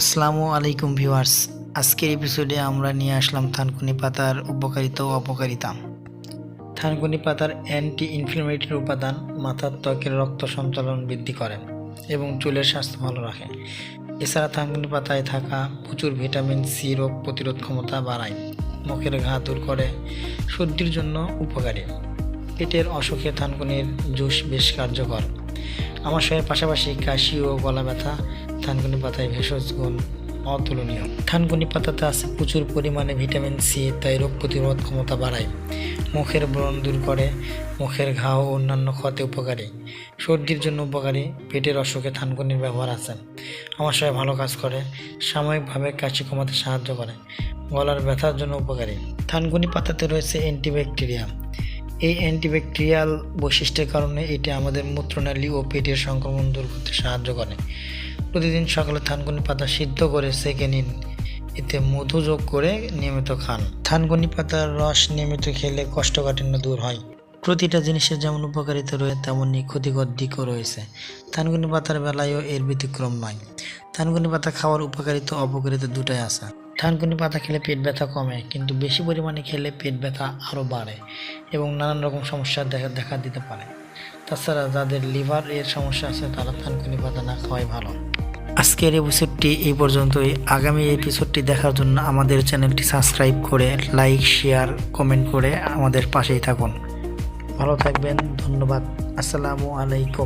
আসসালামু আলাইকুম ভিউয়ার্স। আজকের এপিসোডে আমরা নিয়ে আসলাম থানকুনি পাতার উপকারিতা ও অপকারিতা। থানকুনি পাতার অ্যান্টি ইনফ্লেমেটরি উপাদান মাথার ত্বকের রক্ত সঞ্চালন বৃদ্ধি করে এবং চুলের স্বাস্থ্য ভালো রাখে। এছাড়া থানকুনি পাতায় থাকা প্রচুর ভিটামিন সি রোগ প্রতিরোধ ক্ষমতা বাড়ায়, মুখের ঘা দূর করে, সর্দির জন্য উপকারী। পেটের অসুখে থানকুনির জুস বেশ কার্যকর। আমাশয়ের পাশাপাশি কাশি ও গলা ব্যথা থানকুনি পাতায় ভেষজ গুণ অতুলনীয়। থানকুনি পাতাতে আছে প্রচুর পরিমাণে ভিটামিন সি, তাই রোগ প্রতিরোধ ক্ষমতা বাড়ায়। মুখের ব্রণ দূর করে, মুখের ঘা ও অন্যান্য ক্ষতে উপকারী। সর্দির জন্য উপকারী, পেটের অসুখে থানকুনির ব্যবহার আছে। আমাশয়ে ভালো কাজ করে, সাময়িকভাবে কাশি কমাতে সাহায্য করে। গলার ব্যথার জন্য উপকারী। থানকুনি পাতাতে রয়েছে অ্যান্টিব্যাকটেরিয়া। এই অ্যান্টিব্যাকটেরিয়াল বৈশিষ্ট্যের কারণে এটি আমাদের মূত্রনালী ও পেটের সংক্রমণ দূর করতে সাহায্য করে। প্রতিদিন সকালে থানকুনি পাতা সিদ্ধ করে সেকে নিন। এতে মধু যোগ করে নিয়মিত খান। থানকুনি পাতার রস নিয়মিত খেলে কোষ্ঠকাঠিন্য দূর হয়। প্রতিটা জিনিসের যেমন উপকারিতা রয়েছে তেমনই ক্ষতিকর দিকও রয়েছে। থানকুনি পাতার বেলায়ও এর ব্যতিক্রম নয়। থানকুনি পাতা খাওয়ার উপকারিতা অপকারিতা দুটাই আছে। থানকুনি পাতা খেলে পেট ব্যথা কমে, কিন্তু বেশি পরিমাণে খেলে পেট ব্যথা আরও বাড়ে এবং নানান রকম সমস্যা দেখা দেখা দিতে পারে। তাছাড়া যাদের লিভার এর সমস্যা আছে, তারা থানকুনি পাতা না খাওয়াই ভালো। আজকের এপিসোডটি এই পর্যন্তই। আগামী এপিসোডটি দেখার জন্য আমাদের চ্যানেলটি সাবস্ক্রাইব করে লাইক শেয়ার কমেন্ট করে আমাদের পাশেই থাকুন। ভালো থাকবেন, ধন্যবাদ। আসসালামু আলাইকুম।